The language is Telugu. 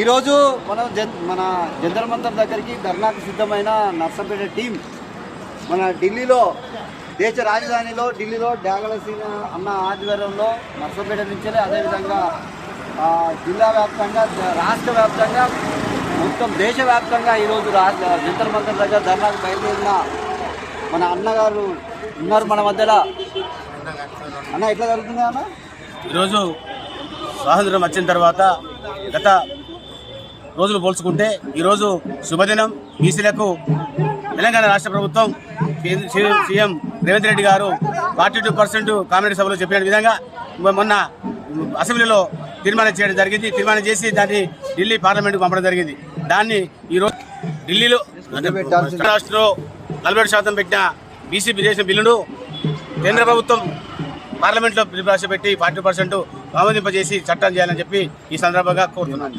ఈరోజు మనం జన్ మన జంతర్ మంతర్ దగ్గరికి ధర్నాకు సిద్ధమైన నర్సంపేట టీం మన ఢిల్లీలో దేశ రాజధానిలో ఢిల్లీలో డ్యాగల అన్న ఆధ్వర్యంలో నర్సంపేట నుంచి అదేవిధంగా జిల్లా వ్యాప్తంగా రాష్ట్ర వ్యాప్తంగా మొత్తం దేశవ్యాప్తంగా ఈరోజు రా జంతర్ మంతర్ దగ్గర ధర్నాకు బయలుదేరిన మన అన్నగారు ఉన్నారు మన మధ్యలో. అన్న ఎట్లా జరుగుతుంది అన్న? ఈరోజు స్వాతంత్రం వచ్చిన తర్వాత గత రోజులు పోల్చుకుంటే ఈరోజు శుభదినం. బీసీలకు తెలంగాణ రాష్ట్ర ప్రభుత్వం సీఎం రేవంత్ రెడ్డి గారు ఫార్టీ టూ పర్సెంట్ కామెడీ సభలో చెప్పిన విధంగా మొన్న అసెంబ్లీలో తీర్మానం చేయడం జరిగింది. తీర్మానం చేసి దాన్ని ఢిల్లీ పార్లమెంట్కు పంపడం జరిగింది. దాన్ని ఈరోజు ఢిల్లీలో రాష్ట్రంలో నలభై శాతం పెట్టిన బీసీ విదేశం బిల్లును కేంద్ర ప్రభుత్వం పార్లమెంట్లో ప్రవేశపెట్టి ఫార్టీ పర్సెంట్ ఆమోదింపజేసి చట్టం చేయాలని చెప్పి ఈ సందర్భంగా కోరుతున్నాను.